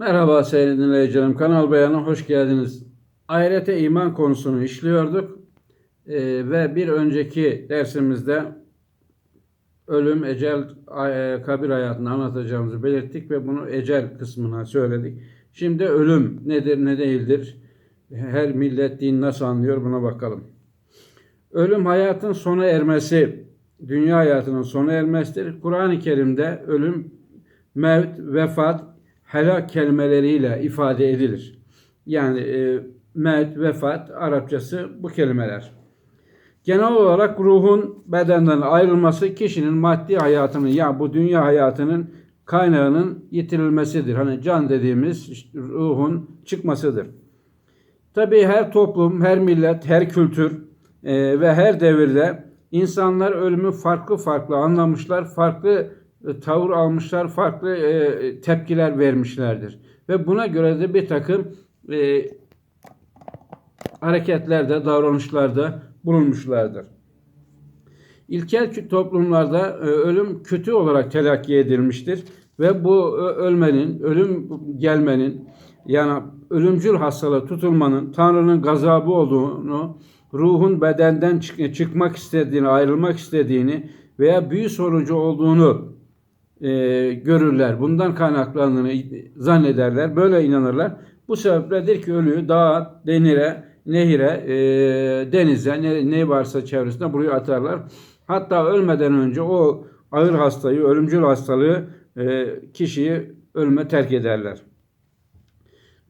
Merhaba sevgili dinleyicilerim. Kanal Beyan'a hoş geldiniz. Ahirete iman konusunu işliyorduk. Ee, ve bir önceki dersimizde ölüm, ecel, e, kabir hayatını anlatacağımızı belirttik ve bunu ecel kısmına söyledik. Şimdi ölüm nedir, ne değildir? Her millet din nasıl anlıyor buna bakalım. Ölüm hayatın sona ermesi, dünya hayatının sona ermesidir. Kur'an-ı Kerim'de ölüm, mevt, vefat, helak kelimeleriyle ifade edilir. Yani e, mevt, vefat Arapçası bu kelimeler. Genel olarak ruhun bedenden ayrılması kişinin maddi hayatının ya bu dünya hayatının kaynağının yitirilmesidir. Hani can dediğimiz ruhun çıkmasıdır. Tabii her toplum, her millet, her kültür e, ve her devirde insanlar ölümü farklı farklı anlamışlar, farklı tavır almışlar, farklı e, tepkiler vermişlerdir. Ve buna göre de bir takım e, hareketlerde, davranışlarda bulunmuşlardır. İlkel toplumlarda e, ölüm kötü olarak telakki edilmiştir ve bu e, ölmenin, ölüm gelmenin yani ölümcül hastalığa tutulmanın Tanrı'nın gazabı olduğunu, ruhun bedenden çık- çıkmak istediğini, ayrılmak istediğini veya büyü sonucu olduğunu e, görürler. Bundan kaynaklandığını zannederler. Böyle inanırlar. Bu sebepledir ki ölüyü dağa, denire, nehire, e, denize, ne, ne varsa çevresinde buraya atarlar. Hatta ölmeden önce o ağır hastayı, ölümcül hastalığı e, kişiyi ölüme terk ederler.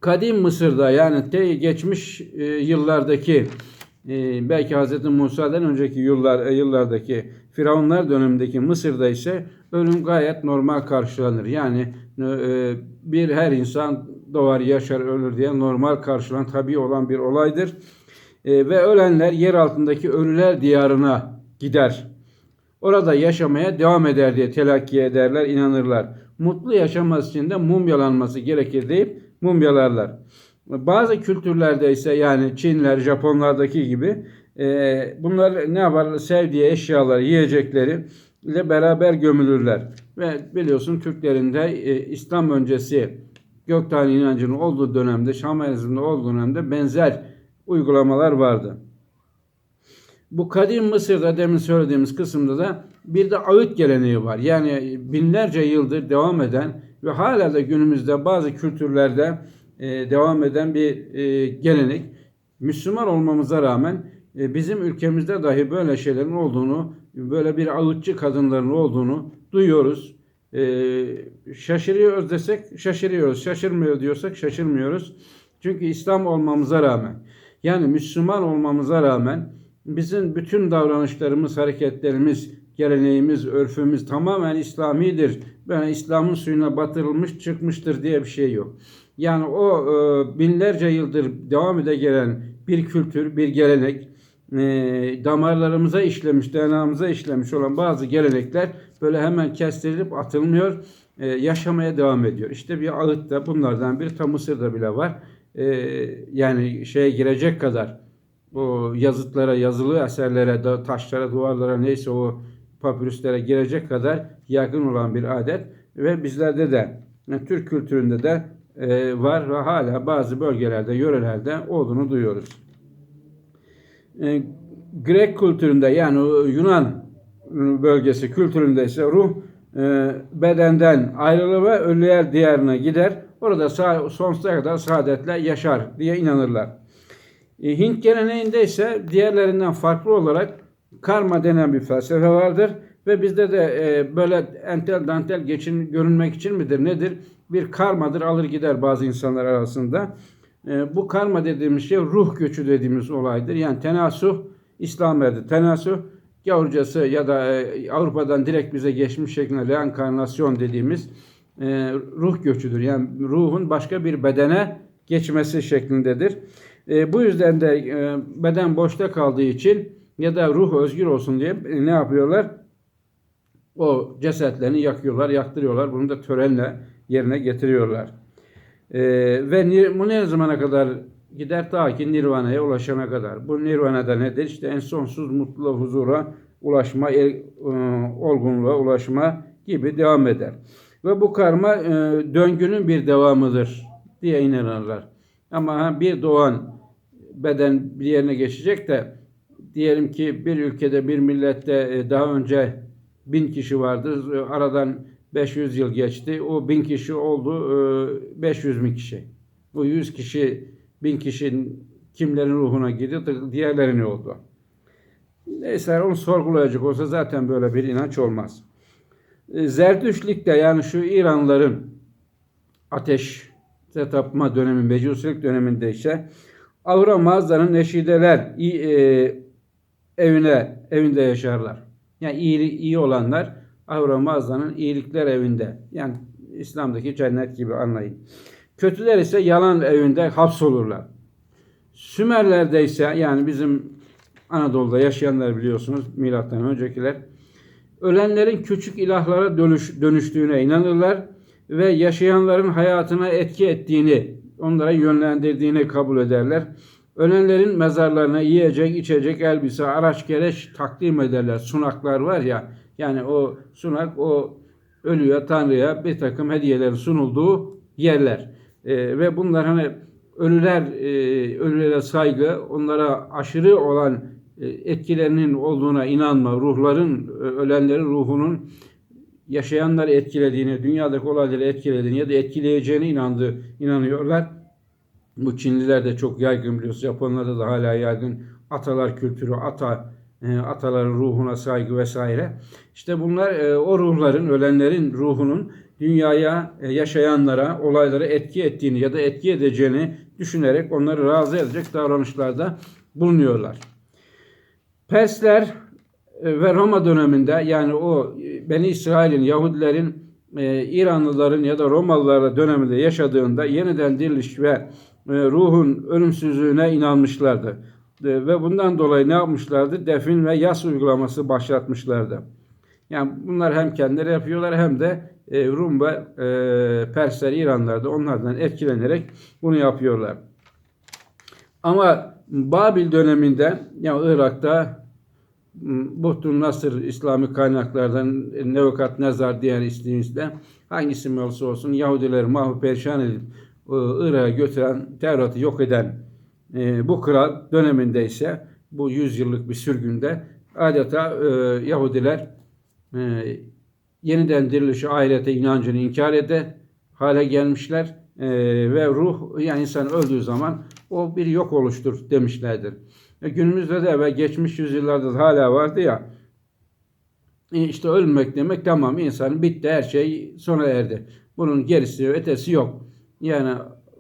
Kadim Mısır'da yani te geçmiş e, yıllardaki e, belki Hz. Musa'dan önceki yıllar e, yıllardaki Firavunlar dönemindeki Mısır'da ise ölüm gayet normal karşılanır. Yani e, bir her insan doğar, yaşar, ölür diye normal karşılanan tabii olan bir olaydır. E, ve ölenler yer altındaki ölüler diyarına gider. Orada yaşamaya devam eder diye telakki ederler, inanırlar. Mutlu yaşaması için de mumyalanması gerekir deyip mumyalarlar. Bazı kültürlerde ise yani Çinler, Japonlardaki gibi e, bunlar ne yapar? Sevdiği eşyaları, yiyecekleri ile beraber gömülürler. Ve biliyorsun Türklerin de e, İslam öncesi gökten inancının olduğu dönemde, Şamanizm'de olduğu dönemde benzer uygulamalar vardı. Bu kadim Mısır'da demin söylediğimiz kısımda da bir de ağıt geleneği var. Yani binlerce yıldır devam eden ve hala da günümüzde bazı kültürlerde e, devam eden bir e, gelenek. Müslüman olmamıza rağmen bizim ülkemizde dahi böyle şeylerin olduğunu, böyle bir ağıtçı kadınların olduğunu duyuyoruz. E, şaşırıyoruz desek şaşırıyoruz. Şaşırmıyor diyorsak şaşırmıyoruz. Çünkü İslam olmamıza rağmen yani Müslüman olmamıza rağmen bizim bütün davranışlarımız, hareketlerimiz, geleneğimiz, örfümüz tamamen İslamidir. Yani İslam'ın suyuna batırılmış çıkmıştır diye bir şey yok. Yani o e, binlerce yıldır devam ede gelen bir kültür, bir gelenek, e, damarlarımıza işlemiş, DNA'mıza işlemiş olan bazı gelenekler böyle hemen kestirilip atılmıyor, e, yaşamaya devam ediyor. İşte bir ağıt da bunlardan bir tam Mısır'da bile var. E, yani şeye girecek kadar o yazıtlara, yazılı eserlere, taşlara, duvarlara neyse o papürüslere girecek kadar yakın olan bir adet ve bizlerde de yani Türk kültüründe de e, var ve hala bazı bölgelerde, yörelerde olduğunu duyuyoruz. E, Grek kültüründe yani Yunan bölgesi kültüründe ise ruh e, bedenden ayrılır ve ölüler diyarına gider. Orada sağ, sonsuza kadar saadetle yaşar diye inanırlar. E, Hint geleneğinde ise diğerlerinden farklı olarak karma denen bir felsefe vardır. Ve bizde de e, böyle entel dantel geçin görünmek için midir nedir? Bir karmadır alır gider bazı insanlar arasında. E, bu karma dediğimiz şey ruh göçü dediğimiz olaydır. Yani tenasuh İslam verdi. Tenasuh Gavurcası ya da e, Avrupa'dan direkt bize geçmiş şeklinde reenkarnasyon dediğimiz e, ruh göçüdür. Yani ruhun başka bir bedene geçmesi şeklindedir. Bu yüzden de beden boşta kaldığı için ya da ruh özgür olsun diye ne yapıyorlar? O cesetlerini yakıyorlar, yaktırıyorlar. Bunu da törenle yerine getiriyorlar. E, ve bu ne zamana kadar gider? Ta ki Nirvana'ya ulaşana kadar. Bu Nirvana'da nedir? İşte en sonsuz mutlu huzura ulaşma, e, olgunluğa ulaşma gibi devam eder. Ve bu karma e, döngünün bir devamıdır diye inanırlar. Ama bir doğan beden bir yerine geçecek de diyelim ki bir ülkede bir millette e, daha önce bin kişi vardı. Aradan 500 yıl geçti. O bin kişi oldu e, 500 bin kişi. Bu 100 kişi bin kişinin kimlerin ruhuna girdi, diğerleri ne oldu? Neyse onu sorgulayacak olsa zaten böyle bir inanç olmaz. E, Zerdüştlikte yani şu İranlıların ateş tapma dönemi, mecusilik döneminde ise Avra mağazanın neşideler e, evine evinde yaşarlar. Yani iyi, iyi olanlar Avra mağazanın iyilikler evinde. Yani İslam'daki cennet gibi anlayın. Kötüler ise yalan evinde hapsolurlar. Sümerlerde ise yani bizim Anadolu'da yaşayanlar biliyorsunuz milattan öncekiler ölenlerin küçük ilahlara dönüş, dönüştüğüne inanırlar ve yaşayanların hayatına etki ettiğini, onlara yönlendirdiğini kabul ederler. Ölenlerin mezarlarına yiyecek, içecek, elbise, araç gereç takdim ederler. Sunaklar var ya, yani o sunak o ölüye, tanrıya bir takım hediyelerin sunulduğu yerler. Ee, ve bunlar hani ölüler, e, ölülere saygı, onlara aşırı olan e, etkilerinin olduğuna inanma, ruhların, e, ölenlerin ruhunun yaşayanları etkilediğini, dünyadaki olayları etkilediğini ya da etkileyeceğine inandığı, inanıyorlar. Bu Çinliler de çok yaygın biliyorsunuz. Japonlarda da hala yaygın. Atalar kültürü, ata e, ataların ruhuna saygı vesaire. İşte bunlar e, o ruhların, ölenlerin ruhunun dünyaya, e, yaşayanlara, olaylara etki ettiğini ya da etki edeceğini düşünerek onları razı edecek davranışlarda bulunuyorlar. Persler e, ve Roma döneminde yani o e, Beni İsrail'in, Yahudilerin, e, İranlıların ya da Romalılar döneminde yaşadığında yeniden diriliş ve e, ruhun ölümsüzlüğüne inanmışlardı. E, ve bundan dolayı ne yapmışlardı? Defin ve yas uygulaması başlatmışlardı. Yani bunlar hem kendileri yapıyorlar hem de e, Rum ve e, Persler, İranlar da onlardan etkilenerek bunu yapıyorlar. Ama Babil döneminde yani Irak'ta Buhtun Nasır İslami kaynaklardan Nevukat Nezar diğer ismimizde hangisi olursa olsun Yahudileri mahvu perişan edip e, Irak'a götüren, Tevrat'ı yok eden e, bu kral döneminde ise bu yüzyıllık bir sürgünde adeta e, Yahudiler e, yeniden dirilişi ahirete inancını inkar ede hale gelmişler e, ve ruh yani insan öldüğü zaman o bir yok oluştur demişlerdir. E, günümüzde de ve geçmiş yüzyıllarda da hala vardı ya e, işte ölmek demek tamam insanın bitti her şey sona erdi. Bunun gerisi ötesi yok. Yani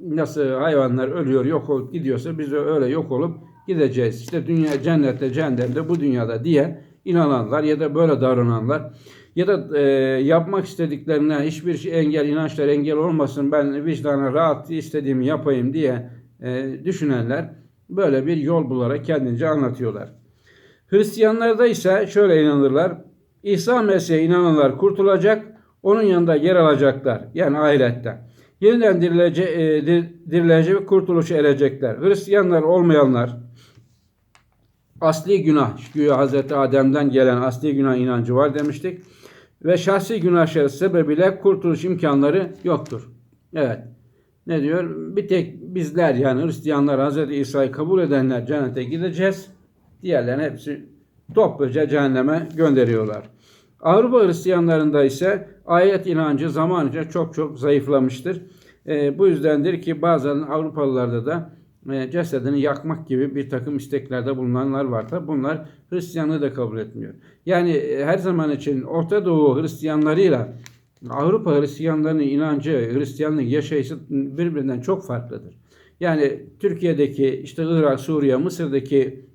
nasıl hayvanlar ölüyor yok olup gidiyorsa biz de öyle yok olup gideceğiz. İşte dünya cennette cehennemde bu dünyada diye inananlar ya da böyle davrananlar ya da e, yapmak istediklerine hiçbir şey engel, inançlar engel olmasın ben vicdana rahat istediğimi yapayım diye e, düşünenler böyle bir yol bularak kendince anlatıyorlar. Hristiyanlarda ise şöyle inanırlar. İsa Mesih'e inananlar kurtulacak, onun yanında yer alacaklar. Yani ahirette. Yeniden dirilece, e, dirilecek ve kurtuluşa erecekler. Hristiyanlar olmayanlar, asli günah, güya Hazreti Adem'den gelen asli günah inancı var demiştik. Ve şahsi günahları sebebiyle kurtuluş imkanları yoktur. Evet. Ne diyor? Bir tek bizler yani Hristiyanlar Hazreti İsa'yı kabul edenler cennete gideceğiz. Diğerlerin hepsi topluca cehenneme gönderiyorlar. Avrupa Hristiyanlarında ise ayet inancı zamanca çok çok zayıflamıştır. E, bu yüzdendir ki bazen Avrupalılarda da e, cesedini yakmak gibi bir takım isteklerde bulunanlar var bunlar Hristiyanlığı da kabul etmiyor. Yani e, her zaman için Orta Doğu Hristiyanlarıyla Avrupa Hristiyanlarının inancı, Hristiyanlık yaşayışı birbirinden çok farklıdır. Yani Türkiye'deki, işte Irak, Suriye, Mısır'daki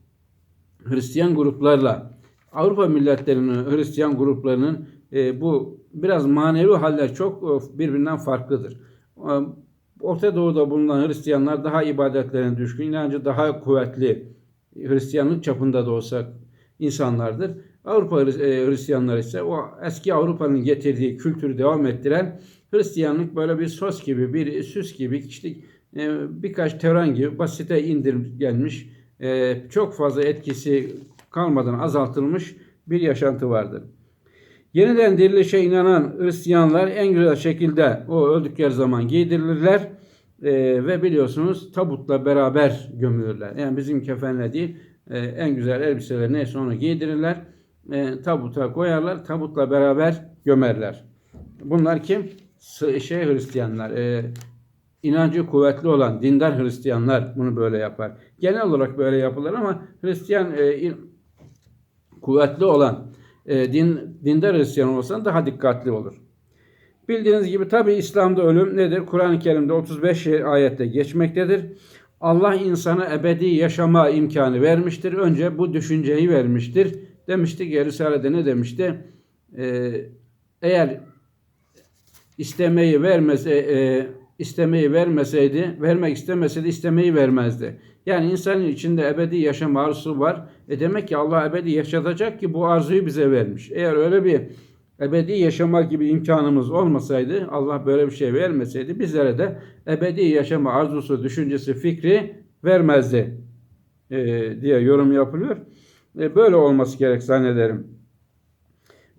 Hristiyan gruplarla Avrupa milletlerinin Hristiyan gruplarının e, bu biraz manevi haller çok e, birbirinden farklıdır. E, Orta Doğu'da bulunan Hristiyanlar daha ibadetlerine düşkün, inancı daha kuvvetli Hristiyanlık çapında da olsa insanlardır. Avrupa e, Hristiyanları ise o eski Avrupa'nın getirdiği kültürü devam ettiren Hristiyanlık böyle bir sos gibi, bir süs gibi, işte birkaç tören gibi basite indirgenmiş, e, çok fazla etkisi kalmadan azaltılmış bir yaşantı vardır. Yeniden dirilişe inanan Hristiyanlar en güzel şekilde o öldükleri zaman giydirilirler. Ee, ve biliyorsunuz tabutla beraber gömülürler. Yani bizim kefenle değil e, en güzel elbiseleri neyse onu giydirirler. E, tabuta koyarlar. Tabutla beraber gömerler. Bunlar kim? Şey Hristiyanlar. E, inancı kuvvetli olan dindar Hristiyanlar bunu böyle yapar. Genel olarak böyle yapılır ama Hristiyan e, kuvvetli olan e, din, dindar Hristiyan olsan daha dikkatli olur. Bildiğiniz gibi tabi İslam'da ölüm nedir? Kur'an-ı Kerim'de 35 ayette geçmektedir. Allah insana ebedi yaşama imkanı vermiştir. Önce bu düşünceyi vermiştir. Demiştik ya Risale'de ne demişti? Ee, eğer istemeyi vermese e, istemeyi vermeseydi, vermek istemeseydi istemeyi vermezdi. Yani insanın içinde ebedi yaşam arzusu var. E demek ki Allah ebedi yaşatacak ki bu arzuyu bize vermiş. Eğer öyle bir ebedi yaşama gibi imkanımız olmasaydı, Allah böyle bir şey vermeseydi bizlere de ebedi yaşama arzusu, düşüncesi, fikri vermezdi e, diye yorum yapılıyor. E, böyle olması gerek zannederim.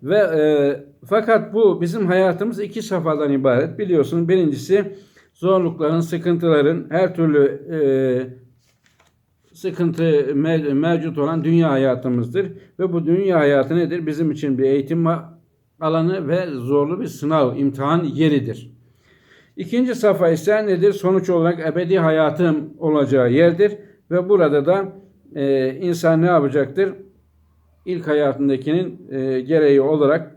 Ve e, fakat bu bizim hayatımız iki safhadan ibaret. Biliyorsun birincisi zorlukların, sıkıntıların, her türlü e, sıkıntı me- mevcut olan dünya hayatımızdır. Ve bu dünya hayatı nedir? Bizim için bir eğitim alanı ve zorlu bir sınav, imtihan yeridir. İkinci safa ise nedir? Sonuç olarak ebedi hayatım olacağı yerdir. Ve burada da e, insan ne yapacaktır? İlk hayatındakinin e, gereği olarak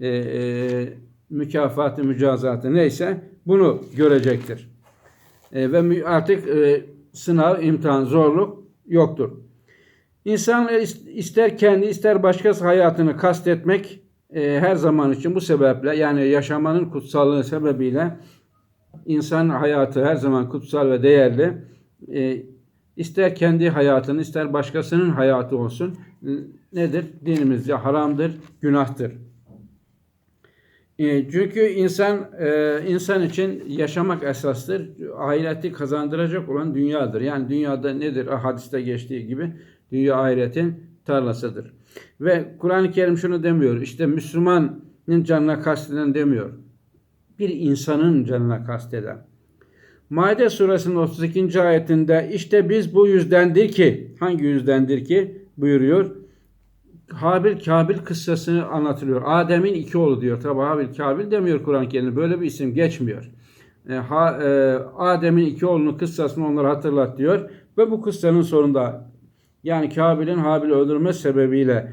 e, e, mükafatı, mücazatı neyse bunu görecektir. E, ve artık e, sınav, imtihan, zorluk yoktur. İnsan is- ister kendi ister başkası hayatını kastetmek e, her zaman için bu sebeple yani yaşamanın kutsallığı sebebiyle insan hayatı her zaman kutsal ve değerli. E, ister kendi hayatını ister başkasının hayatı olsun e, nedir? Dinimizce haramdır, günahtır. E, çünkü insan e, insan için yaşamak esastır. Ahireti kazandıracak olan dünyadır. Yani dünyada nedir? Hadiste geçtiği gibi dünya ahiretin tarlasıdır. Ve Kur'an-ı Kerim şunu demiyor. İşte Müslümanın canına kasteden demiyor. Bir insanın canına kasteden. Maide suresinin 32. ayetinde işte biz bu yüzdendir ki hangi yüzdendir ki buyuruyor. Habil Kabil kıssasını anlatılıyor. Adem'in iki oğlu diyor. Tabi Habil Kabil demiyor Kur'an-ı Kerim'de. Böyle bir isim geçmiyor. E, ha, e, Adem'in iki oğlunun kıssasını onlara hatırlat diyor. Ve bu kıssanın sonunda yani Kabil'in Habil'i öldürme sebebiyle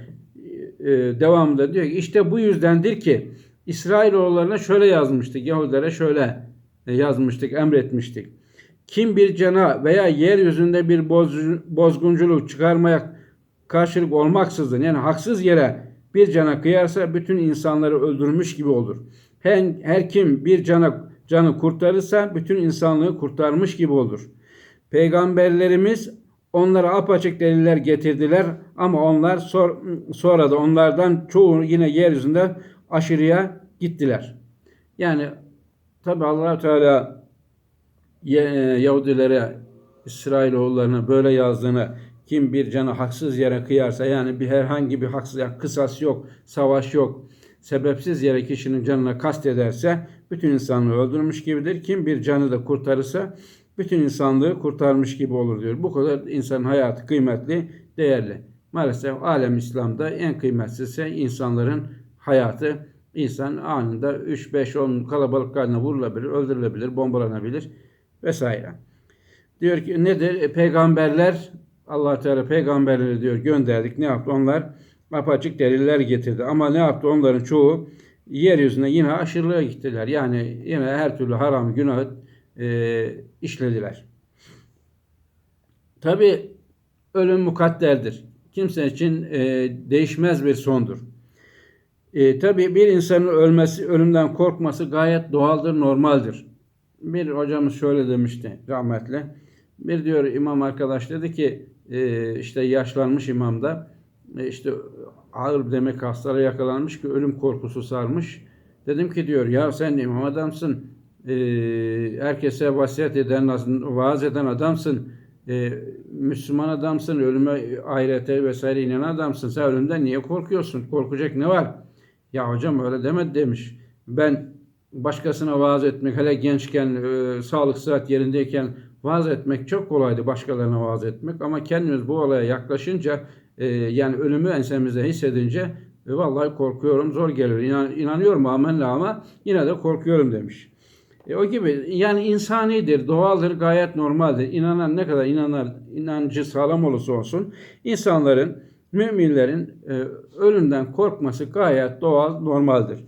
e, devamında diyor ki işte bu yüzdendir ki İsrailoğullarına şöyle yazmıştık. Yahudilere şöyle e, yazmıştık, emretmiştik. Kim bir cana veya yeryüzünde bir boz- bozgunculuk çıkarmaya karşılık olmaksızın yani haksız yere bir cana kıyarsa bütün insanları öldürmüş gibi olur. Her, her kim bir cana canı kurtarırsa bütün insanlığı kurtarmış gibi olur. Peygamberlerimiz onlara apaçık deliller getirdiler ama onlar sor, sonra da onlardan çoğu yine yeryüzünde aşırıya gittiler. Yani tabi allah Teala e, Yahudilere, İsrailoğullarına böyle yazdığını kim bir canı haksız yere kıyarsa yani bir herhangi bir haksız kısas yok, savaş yok, sebepsiz yere kişinin canına kast ederse bütün insanlığı öldürmüş gibidir. Kim bir canı da kurtarırsa bütün insanlığı kurtarmış gibi olur diyor. Bu kadar insanın hayatı kıymetli, değerli. Maalesef alem İslam'da en kıymetlisi ise insanların hayatı. İnsan anında 3, 5, 10 kalabalıklarına vurulabilir, öldürülebilir, bombalanabilir vesaire. Diyor ki nedir? E, peygamberler Allah Teala peygamberleri diyor gönderdik. Ne yaptı? Onlar apaçık deliller getirdi. Ama ne yaptı? Onların çoğu yeryüzüne yine aşırılığa gittiler. Yani yine her türlü haram günah e, işlediler. Tabi ölüm mukadderdir. Kimse için e, değişmez bir sondur. E, tabii bir insanın ölmesi, ölümden korkması gayet doğaldır, normaldir. Bir hocamız şöyle demişti rahmetli. Bir diyor imam arkadaş dedi ki e, işte yaşlanmış imam da e, işte ağır demek hastalığa yakalanmış ki ölüm korkusu sarmış. Dedim ki diyor ya sen imam adamsın. E, herkese vasiyet eden, vaaz eden adamsın. E, Müslüman adamsın. Ölüme, ahirete vesaire inanan adamsın. Sen ölümden niye korkuyorsun? Korkacak ne var? Ya hocam öyle demedi demiş. Ben başkasına vaaz etmek hele gençken e, sağlık sıhhat yerindeyken vaaz etmek çok kolaydı başkalarına vaaz etmek ama kendimiz bu olaya yaklaşınca e, yani ölümü ensemizde hissedince e, vallahi korkuyorum zor geliyor. İnan, inanıyorum amenna ama yine de korkuyorum demiş. E, o gibi yani insanidir, doğaldır, gayet normaldir. İnanan ne kadar inanar, inancı sağlam olursa olsun insanların, müminlerin e, ölümden korkması gayet doğal, normaldir.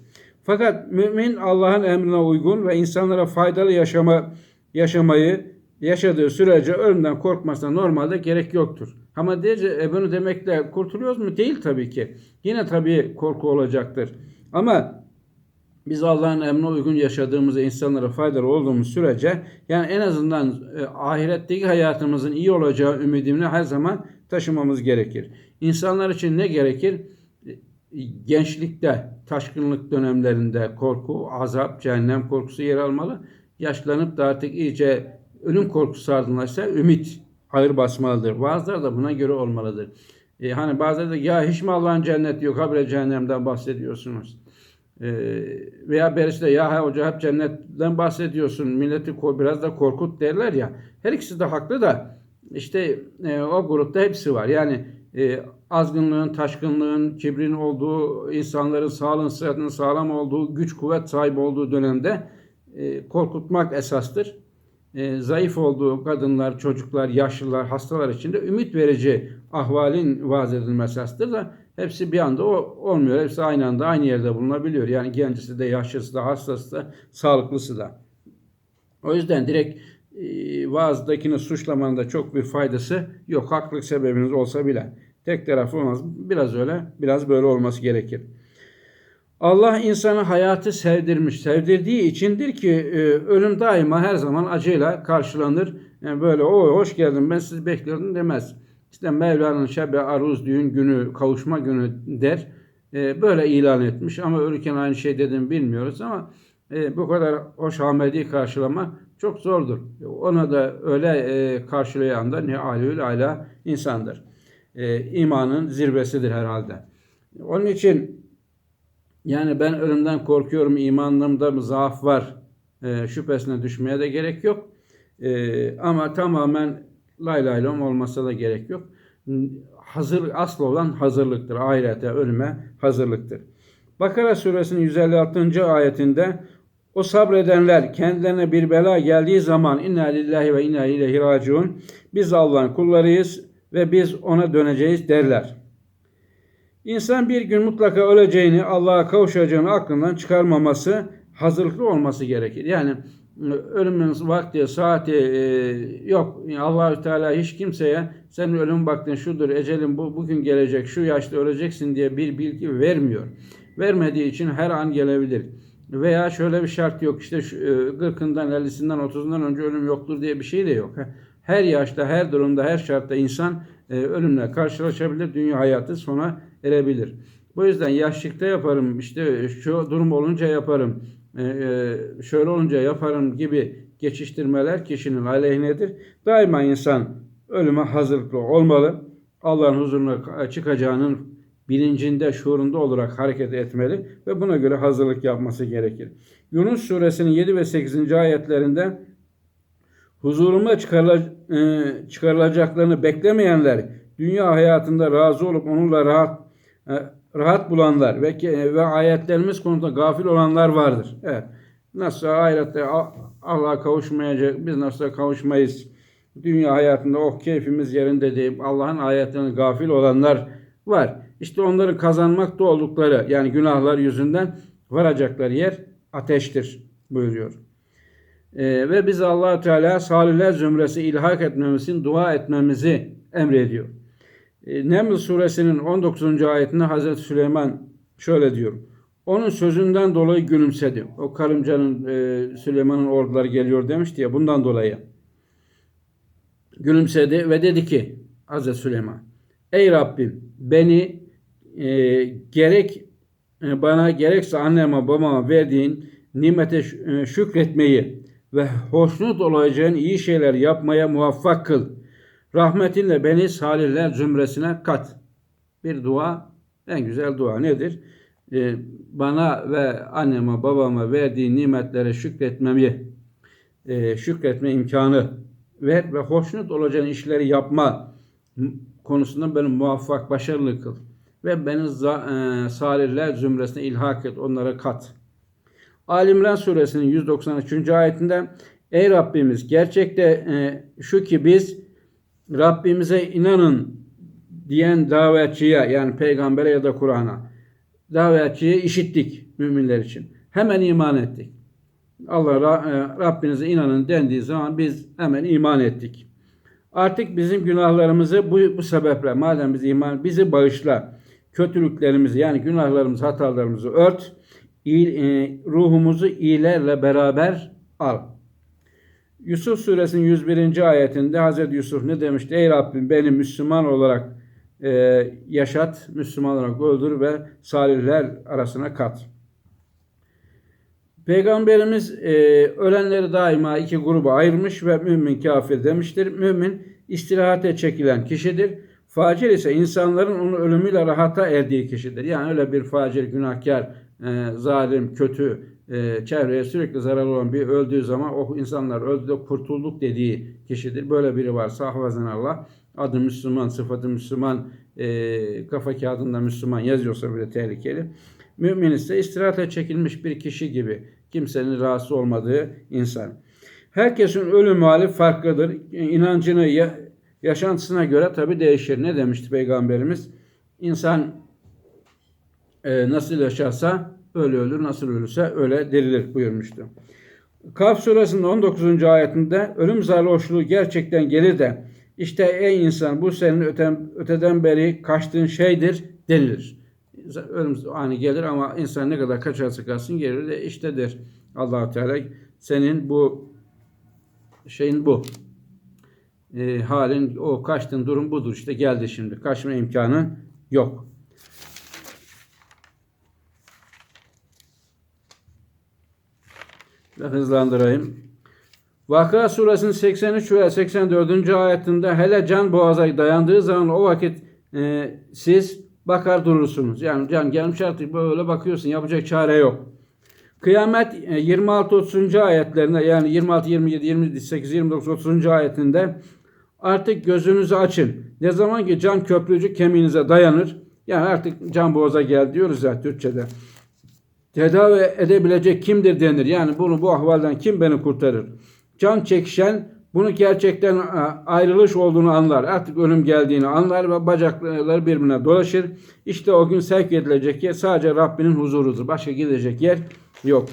Fakat mümin Allah'ın emrine uygun ve insanlara faydalı yaşama yaşamayı yaşadığı sürece ölümden korkmasına normalde gerek yoktur. Ama diyece, e, bunu demekle kurtuluyoruz mu? Değil tabii ki. Yine tabii korku olacaktır. Ama biz Allah'ın emrine uygun yaşadığımızda insanlara faydalı olduğumuz sürece yani en azından e, ahiretteki hayatımızın iyi olacağı ümidini her zaman taşımamız gerekir. İnsanlar için ne gerekir? E, Gençlikte, taşkınlık dönemlerinde korku, azap, cehennem korkusu yer almalı. Yaşlanıp da artık iyice ölüm korkusu ardınlaşsa ümit ağır basmalıdır. Bazıları da buna göre olmalıdır. E, hani bazıları da ya hiç mi Allah'ın cenneti yok habire cehennemden bahsediyorsunuz. E, veya birisi de ya hoca hep cennetten bahsediyorsun milleti biraz da korkut derler ya. Her ikisi de haklı da işte e, o grupta hepsi var. Yani e, azgınlığın, taşkınlığın, kibrin olduğu, insanların sağlığın, sıhhatinin sağlam olduğu, güç kuvvet sahibi olduğu dönemde e, korkutmak esastır e, zayıf olduğu kadınlar, çocuklar, yaşlılar, hastalar için de ümit verici ahvalin vaaz edilmesi esastır da hepsi bir anda o, olmuyor. Hepsi aynı anda aynı yerde bulunabiliyor. Yani gencisi de, yaşlısı da, hastası da, sağlıklısı da. O yüzden direkt e, vaazdakini suçlamanın da çok bir faydası yok. Haklılık sebebiniz olsa bile. Tek taraflı olmaz. Biraz öyle, biraz böyle olması gerekir. Allah insana hayatı sevdirmiş. Sevdirdiği içindir ki e, ölüm daima her zaman acıyla karşılanır. Yani böyle o hoş geldin ben sizi bekliyordum demez. İşte Mevla'nın şebe aruz düğün günü, kavuşma günü der. E, böyle ilan etmiş ama ölürken aynı şey dedim bilmiyoruz ama e, bu kadar hoş hamedi karşılama çok zordur. Ona da öyle e, karşılayan da ne alül ala insandır. E, imanın zirvesidir herhalde. Onun için yani ben ölümden korkuyorum, imanımda mı zaaf var e, şüphesine düşmeye de gerek yok. E, ama tamamen lay lay olmasa da gerek yok. Hazır, asıl olan hazırlıktır. Ahirete, ölüme hazırlıktır. Bakara suresinin 156. ayetinde o sabredenler kendilerine bir bela geldiği zaman inna lillahi ve inna ileyhi raciun biz Allah'ın kullarıyız ve biz ona döneceğiz derler. İnsan bir gün mutlaka öleceğini, Allah'a kavuşacağını aklından çıkarmaması, hazırlıklı olması gerekir. Yani ölümün vakti, saati e, yok. Allahü Teala hiç kimseye senin ölüm vaktin şudur, ecelin bu bugün gelecek, şu yaşta öleceksin diye bir bilgi vermiyor. Vermediği için her an gelebilir. Veya şöyle bir şart yok. İşte şu, e, 40'ından, 50'sinden, 30'undan önce ölüm yoktur diye bir şey de yok. Her yaşta, her durumda, her şartta insan e, ölümle karşılaşabilir. Dünya hayatı sona erebilir. Bu yüzden yaşlıkta yaparım, işte şu durum olunca yaparım, e, e, şöyle olunca yaparım gibi geçiştirmeler kişinin aleyhinedir. Daima insan ölüme hazırlıklı olmalı. Allah'ın huzuruna çıkacağının bilincinde, şuurunda olarak hareket etmeli ve buna göre hazırlık yapması gerekir. Yunus suresinin 7 ve 8. ayetlerinde huzuruma çıkarılacaklarını beklemeyenler, dünya hayatında razı olup onunla rahat rahat bulanlar ve ve ayetlerimiz konusunda gafil olanlar vardır. Evet. Nasıl ahirette Allah'a kavuşmayacak, biz nasıl kavuşmayız? Dünya hayatında oh keyfimiz yerinde deyip Allah'ın ayetlerine gafil olanlar var. İşte onların kazanmakta oldukları yani günahlar yüzünden varacakları yer ateştir buyuruyor. Ee, ve biz allah Teala salihler zümresi ilhak etmemizin dua etmemizi emrediyor. E, Neml suresinin 19. ayetinde Hazreti Süleyman şöyle diyor. Onun sözünden dolayı gülümsedi. O karıncanın e, Süleyman'ın orduları geliyor demişti ya bundan dolayı. Gülümsedi ve dedi ki Hazreti Süleyman Ey Rabbim beni e, gerek e, bana gerekse anneme babama verdiğin nimete e, şükretmeyi ve hoşnut olacağın iyi şeyler yapmaya muvaffak kıl. Rahmetinle beni salihler zümresine kat. Bir dua, en güzel dua nedir? e, bana ve anneme babama verdiği nimetlere şükretmemi e, şükretme imkanı ver ve hoşnut olacağın işleri yapma konusunda beni muvaffak, başarılı kıl. Ve beni e, salihler zümresine ilhak et, onlara kat. Ali İmran suresinin 193. ayetinde Ey Rabbimiz gerçekte e, şu ki biz Rabbimize inanın diyen davetçiye yani peygambere ya da Kur'an'a davetçiye işittik müminler için. Hemen iman ettik. Allah e, Rabbinize inanın dendiği zaman biz hemen iman ettik. Artık bizim günahlarımızı bu, bu sebeple madem biz iman bizi bağışla. Kötülüklerimizi yani günahlarımızı, hatalarımızı ört. İyi, e, ruhumuzu iyilerle beraber al. Yusuf suresinin 101. ayetinde Hazreti Yusuf ne demişti? Ey Rabbim beni Müslüman olarak e, yaşat, Müslüman olarak öldür ve salihler arasına kat. Peygamberimiz e, ölenleri daima iki gruba ayırmış ve mümin kafir demiştir. Mümin istirahate çekilen kişidir. Facir ise insanların onun ölümüyle rahata erdiği kişidir. Yani öyle bir facir, günahkar, e, zalim, kötü, e, çevreye sürekli zarar olan bir öldüğü zaman o insanlar öldü de kurtulduk dediği kişidir. Böyle biri varsa hafazan Allah adı Müslüman, sıfatı Müslüman, e, kafa kağıdında Müslüman yazıyorsa bile tehlikeli. Mümin ise istirahate çekilmiş bir kişi gibi kimsenin rahatsız olmadığı insan. Herkesin ölüm hali farklıdır. İnancını, ya, yaşantısına göre tabi değişir. Ne demişti Peygamberimiz? İnsan e, nasıl yaşarsa öyle ölür, nasıl ölürse öyle dirilir buyurmuştu. Kaf suresinin 19. ayetinde ölüm zarhoşluğu gerçekten gelir de işte ey insan bu senin öten, öteden beri kaçtığın şeydir denilir. Ölüm ani gelir ama insan ne kadar kaçarsa kaçsın gelir de işte allah Teala senin bu şeyin bu. E, halin o kaçtığın durum budur işte geldi şimdi. Kaçma imkanı yok. Hızlandırayım. Vaka suresinin 83 ve 84. ayetinde hele can boğaza dayandığı zaman o vakit e, siz bakar durursunuz. Yani can gelmiş artık böyle bakıyorsun yapacak çare yok. Kıyamet 26-30. ayetlerinde yani 26, 27, 28, 29, 30. ayetinde artık gözünüzü açın. Ne zaman ki can köprücük kemiğinize dayanır. Yani artık can boğaza gel diyoruz ya Türkçe'de. Tedavi edebilecek kimdir denir. Yani bunu bu ahvalden kim beni kurtarır? Can çekişen bunu gerçekten ayrılış olduğunu anlar. Artık ölüm geldiğini anlar ve bacakları birbirine dolaşır. İşte o gün sevk edilecek yer sadece Rabbinin huzurudur. Başka gidecek yer yok.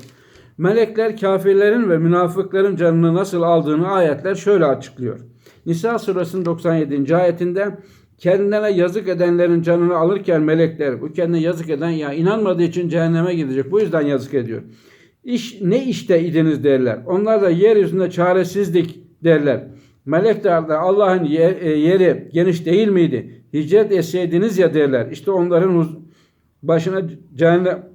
Melekler kafirlerin ve münafıkların canını nasıl aldığını ayetler şöyle açıklıyor. Nisa suresinin 97. ayetinde kendilerine yazık edenlerin canını alırken melekler bu kendine yazık eden ya inanmadığı için cehenneme gidecek. Bu yüzden yazık ediyor. İş, ne işte idiniz derler. Onlar da yeryüzünde çaresizlik derler. Melekler de Allah'ın e, yeri geniş değil miydi? Hicret etseydiniz ya derler. İşte onların başına cehennem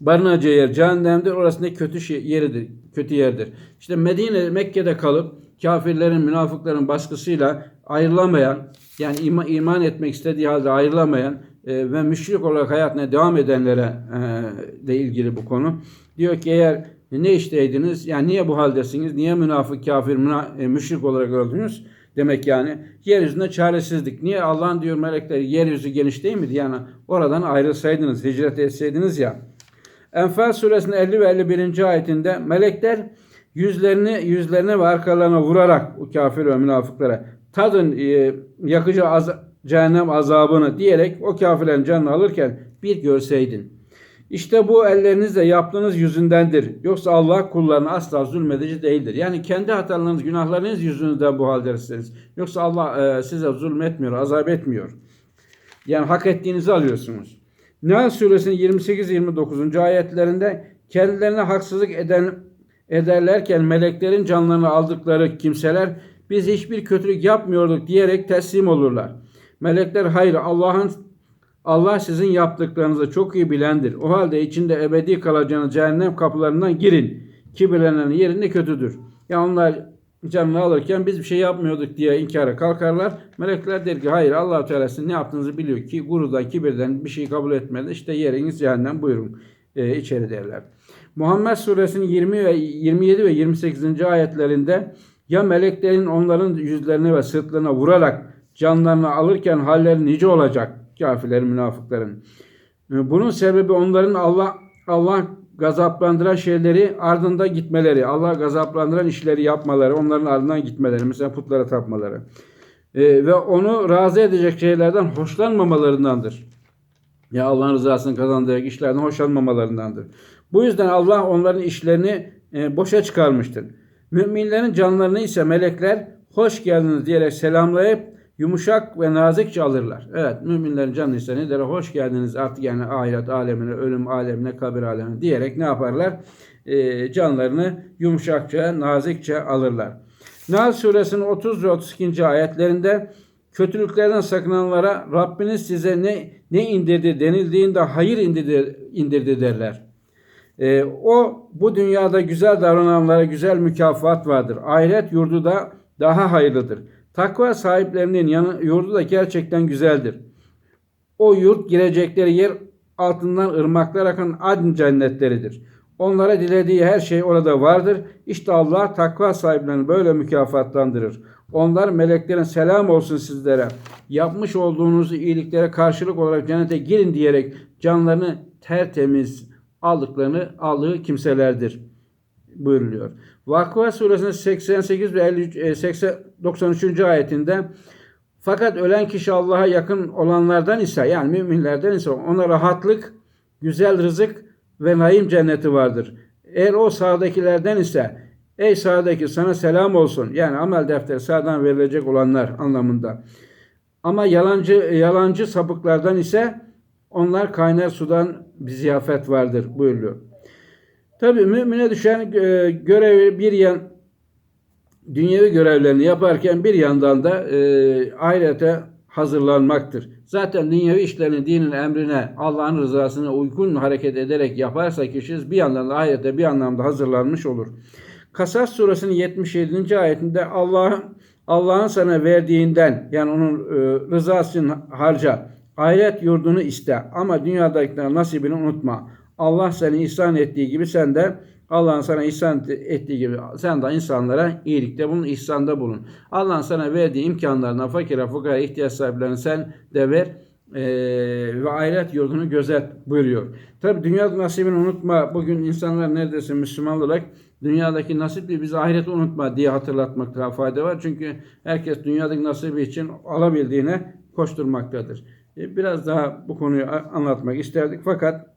barınacağı yer cehennemdir. Orası ne kötü şey, yeridir, kötü yerdir. İşte Medine, Mekke'de kalıp kafirlerin, münafıkların baskısıyla ayrılamayan, yani iman, iman etmek istediği halde ayrılamayan e, ve müşrik olarak hayatına devam edenlere e, de ilgili bu konu. Diyor ki eğer ne işteydiniz, yani niye bu haldesiniz, niye münafık, kafir, müna, e, müşrik olarak öldünüz? Demek yani yeryüzünde çaresizlik. Niye Allah'ın diyor melekler yeryüzü geniş değil miydi? Yani oradan ayrılsaydınız, hicret etseydiniz ya. Enfal suresinin 50 ve 51. ayetinde melekler yüzlerini yüzlerine ve arkalarına vurarak o kafir ve münafıklara tadın e, yakıcı az, cehennem azabını diyerek o kafirlerin canını alırken bir görseydin. İşte bu ellerinizle yaptığınız yüzündendir. Yoksa Allah kullarına asla zulmedici değildir. Yani kendi hatalarınız, günahlarınız yüzünden bu haldesiniz. Yoksa Allah e, size zulmetmiyor, azap etmiyor. Yani hak ettiğinizi alıyorsunuz. Nahl suresinin 28-29. ayetlerinde kendilerine haksızlık eden ederlerken meleklerin canlarını aldıkları kimseler biz hiçbir kötülük yapmıyorduk diyerek teslim olurlar. Melekler hayır Allah'ın Allah sizin yaptıklarınızı çok iyi bilendir. O halde içinde ebedi kalacağınız cehennem kapılarından girin. Kibirlenen yerinde kötüdür. Ya onlar canını alırken biz bir şey yapmıyorduk diye inkara kalkarlar. Melekler der ki hayır allah Teala sizin ne yaptığınızı biliyor ki gurudan kibirden bir şey kabul etmedi. İşte yeriniz cehennem buyurun e, içeri derler. Muhammed suresinin 20 ve 27 ve 28. ayetlerinde ya meleklerin onların yüzlerine ve sırtlarına vurarak canlarını alırken halleri nice olacak kafirlerin münafıkların. E, Bunun sebebi onların Allah Allah gazaplandıran şeyleri ardında gitmeleri, Allah gazaplandıran işleri yapmaları, onların ardından gitmeleri, mesela putlara tapmaları. E, ve onu razı edecek şeylerden hoşlanmamalarındandır. Ya Allah'ın rızasını kazandıracak işlerden hoşlanmamalarındandır. Bu yüzden Allah onların işlerini e, boşa çıkarmıştır. Müminlerin canlarını ise melekler hoş geldiniz diyerek selamlayıp yumuşak ve nazikçe alırlar. Evet müminlerin canı ise ne der? Hoş geldiniz artık yani ahiret alemine, ölüm alemine, kabir alemine diyerek ne yaparlar? E, canlarını yumuşakça, nazikçe alırlar. Nahl suresinin 30 ve 32. ayetlerinde kötülüklerden sakınanlara Rabbiniz size ne ne indirdi denildiğinde hayır indirdi, indirdi derler. E, o bu dünyada güzel davrananlara güzel mükafat vardır. Ahiret yurdu da daha hayırlıdır. Takva sahiplerinin yanı, yurdu da gerçekten güzeldir. O yurt girecekleri yer altından ırmaklar akan adn cennetleridir. Onlara dilediği her şey orada vardır. İşte Allah takva sahiplerini böyle mükafatlandırır. Onlar meleklerin selam olsun sizlere. Yapmış olduğunuz iyiliklere karşılık olarak cennete girin diyerek canlarını tertemiz aldıklarını aldığı kimselerdir buyuruluyor. Vakıa suresinin 88 ve 53, e, 80, 93. ayetinde fakat ölen kişi Allah'a yakın olanlardan ise yani müminlerden ise ona rahatlık, güzel rızık ve naim cenneti vardır. Eğer o sağdakilerden ise ey sağdaki sana selam olsun. Yani amel defteri sağdan verilecek olanlar anlamında. Ama yalancı yalancı sapıklardan ise onlar kaynar sudan bir ziyafet vardır buyuruyor. Tabi mümine düşen e, görevi bir yan dünyevi görevlerini yaparken bir yandan da e, ahirete hazırlanmaktır. Zaten dünyevi işlerini dinin emrine, Allah'ın rızasına uygun hareket ederek yaparsa kişi bir yandan da ahirete bir anlamda hazırlanmış olur. Kasas suresinin 77. ayetinde Allah Allah'ın sana verdiğinden yani onun e, rızası için harca. Ahiret yurdunu iste ama dünyadakilerin nasibini unutma. Allah seni ihsan ettiği gibi sen de Allah'ın sana ihsan ettiği gibi sen de insanlara iyilikte bulun, ihsanda bulun. Allah'ın sana verdiği imkanlarına fakire, fukara, ihtiyaç sahiplerine sen de ver ee, ve ahiret yurdunu gözet buyuruyor. Tabi dünya nasibini unutma. Bugün insanlar neredeyse Müslüman olarak dünyadaki nasibi biz ahireti unutma diye hatırlatmakta fayda var. Çünkü herkes dünyadaki nasibi için alabildiğine koşturmaktadır. Ee, biraz daha bu konuyu anlatmak isterdik fakat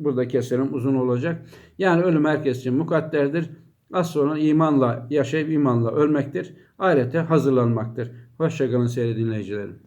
Burada keselim uzun olacak. Yani ölüm herkes için mukadderdir. Az sonra imanla yaşayıp imanla ölmektir. Ahirete hazırlanmaktır. Hoşçakalın sevgili dinleyicilerim.